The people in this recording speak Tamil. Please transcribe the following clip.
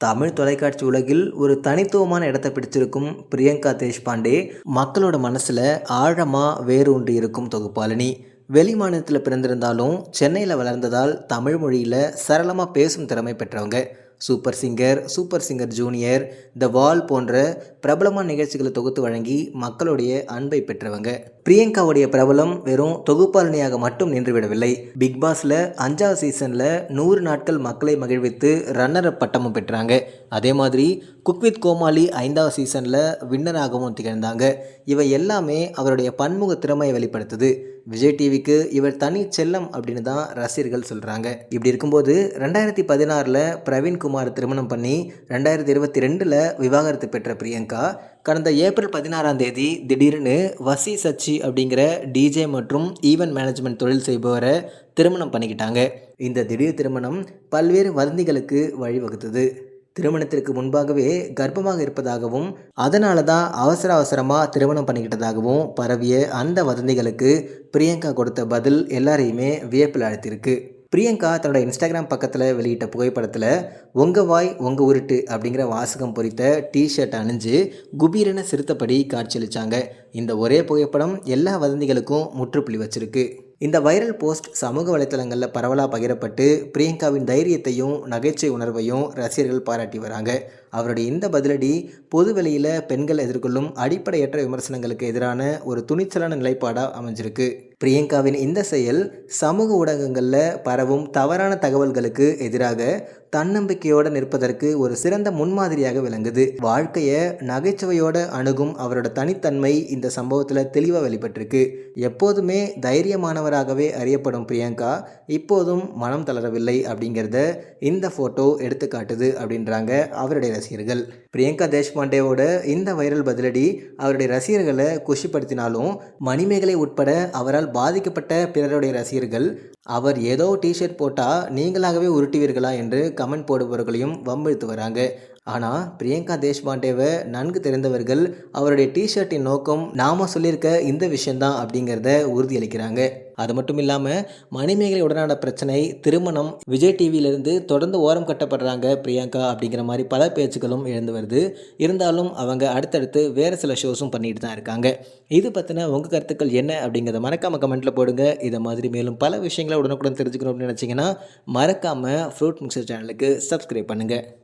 தமிழ் தொலைக்காட்சி உலகில் ஒரு தனித்துவமான இடத்தை பிடிச்சிருக்கும் பிரியங்கா தேஷ்பாண்டே மக்களோட மனசில் ஆழமாக வேரூன்றி இருக்கும் தொகுப்பாளினி. வெளி மாநிலத்தில் பிறந்திருந்தாலும் சென்னையில் வளர்ந்ததால் தமிழ் மொழியில் சரளமாக பேசும் திறமை பெற்றவங்க. Super singer super singer junior the wall போன்ற பிரபலமான நிகழ்ச்சிகளை தொகுத்து வழங்கி மக்களுடைய அன்பை பெற்றவங்க. பிரியங்காவுடைய பிரபலம் வெறும் தொகுப்பாளினியாக மட்டும் நின்றுவிடவில்லை. பிக் பாஸில் அஞ்சாவது சீசனில் நூறு நாட்கள் மக்களை மகிழ்வித்து ரன்னர் பட்டமும் பெற்றாங்க. அதே மாதிரி குக் வித் கோமாளி ஐந்தாவது சீசனில் வின்னராகவும் திகழ்ந்தாங்க. இவை எல்லாமே அவருடைய பன்முக திறமையை வெளிப்படுத்துது. விஜய் டிவிக்கு இவர் தனி செல்லம் அப்படின்னு தான் ரசிகர்கள் சொல்கிறாங்க இப்படி இருக்கும்போது ரெண்டாயிரத்தி பதினாறில் பிரவீன்குமார் திருமணம் பண்ணி ரெண்டாயிரத்தி இருபத்தி ரெண்டில் விவாகரத்து பெற்ற பிரியங்கா. கடந்த ஏப்ரல் பதினாறாம் தேதி திடீர்னு வசி சச்சி அப்படிங்கிற டிஜே மற்றும் ஈவெண்ட் மேனேஜ்மெண்ட் தொழில் செய்பவரை திருமணம் பண்ணிக்கிட்டாங்க. இந்த திடீர் திருமணம் பல்வேறு வதந்திகளுக்கு வழிவகுத்தது. திருமணத்திற்கு முன்பாகவே கர்ப்பமாக இருப்பதாகவும் அதனால தான் அவசர அவசரமாக திருமணம் பண்ணிக்கிட்டதாகவும் பரவிய அந்த வதந்திகளுக்கு பிரியங்கா கொடுத்த பதில் எல்லாரையுமே வியப்பில் அழைத்திருக்கு பிரியங்கா தன்னோட இன்ஸ்டாகிராம் பக்கத்தில் வெளியிட்ட புகைப்படத்தில் உங்கள் வாய் உங்கள் உருட்டு அப்படிங்கிற வாசகம் பொறித்த டிஷர்ட் அணிஞ்சு குபீரென சிறுத்தபடி காட்சியளித்தாங்க இந்த ஒரே புகைப்படம் எல்லா வதந்திகளுக்கும் முற்றுப்புள்ளி வச்சிருக்கு. இந்த வைரல் போஸ்ட் சமூக வலைத்தளங்களில் பரவலாக பகிரப்பட்டு பிரியங்காவின் தைரியத்தையும் நகைச்சுவை உணர்வையும் ரசிகர்கள் பாராட்டி வராங்க. அவருடைய இந்த பதிலடி பொது வெளியில் பெண்கள் எதிர்கொள்ளும் அடிப்படையற்ற விமர்சனங்களுக்கு எதிரான ஒரு துணிச்சலான நிலைப்பாடாக அமைஞ்சிருக்கு. பிரியங்காவின் இந்த செயல் சமூக ஊடகங்களில் பரவும் தவறான தகவல்களுக்கு எதிராக தன்னம்பிக்கையோடு நிற்பதற்கு ஒரு சிறந்த முன்மாதிரியாக விளங்குது. வாழ்க்கையை நகைச்சுவையோடு அணுகும் அவரோட தனித்தன்மை இந்த சம்பவத்தில் தெளிவாக வெளிப்பட்டிருக்கு. எப்போதுமே தைரியமானவராகவே அறியப்படும் பிரியங்கா இப்போதும் மனம் தளரவில்லை அப்படிங்கிறத இந்த ஃபோட்டோ எடுத்துக்காட்டுது அப்படின்றாங்க அவருடைய ரசிகர்கள் பிரியங்கா தேஷ்பாண்டேவோட இந்த வைரல் பதிலடி அவருடைய ரசிகர்களை குஷிப்படுத்தினாலும் மணிமேகலை உட்பட அவரால் பாதிக்கப்பட்ட பிறருடைய ரசிகர்கள் அவர் ஏதோ டிஷர்ட் போட்டால் நீங்களாகவே உருட்டுவீர்களா என்று கமெண்ட் போடுபவர்களையும் வம்பிழுத்து வராங்க. ஆனால் பிரியங்கா தேஷ்பாண்டேவை நன்கு தெரிந்தவர்கள் அவருடைய டிஷர்ட்டின் நோக்கம் நாம சொல்லியிருக்க இந்த விஷயந்தான் அப்படிங்கிறத உறுதியளிக்கிறாங்க. அது மட்டும் இல்லாமல் மணிமேகலை உடனான பிரச்சனை திருமணம் விஜய் டிவியிலிருந்து தொடர்ந்து ஓரம் கட்டப்படுறாங்க பிரியங்கா அப்படிங்கிற மாதிரி பல பேச்சுக்களும் எழுந்து வருது. இருந்தாலும் அவங்க அடுத்தடுத்து வேறு சில ஷோஸும் பண்ணிட்டு தான் இருக்காங்க. இது பற்றின உங்கள் கருத்துக்கள் என்ன அப்படிங்கிறத மறக்காமல் கமெண்ட்டில் போடுங்க. இதை மாதிரி மேலும் பல விஷயங்களை உடனுக்குடன் தெரிஞ்சுக்கணும் அப்படின்னு நினச்சிங்கன்னா மறக்காமல் ஃப்ரூட் மிக்சர் சேனலுக்கு சப்ஸ்கிரைப் பண்ணுங்கள்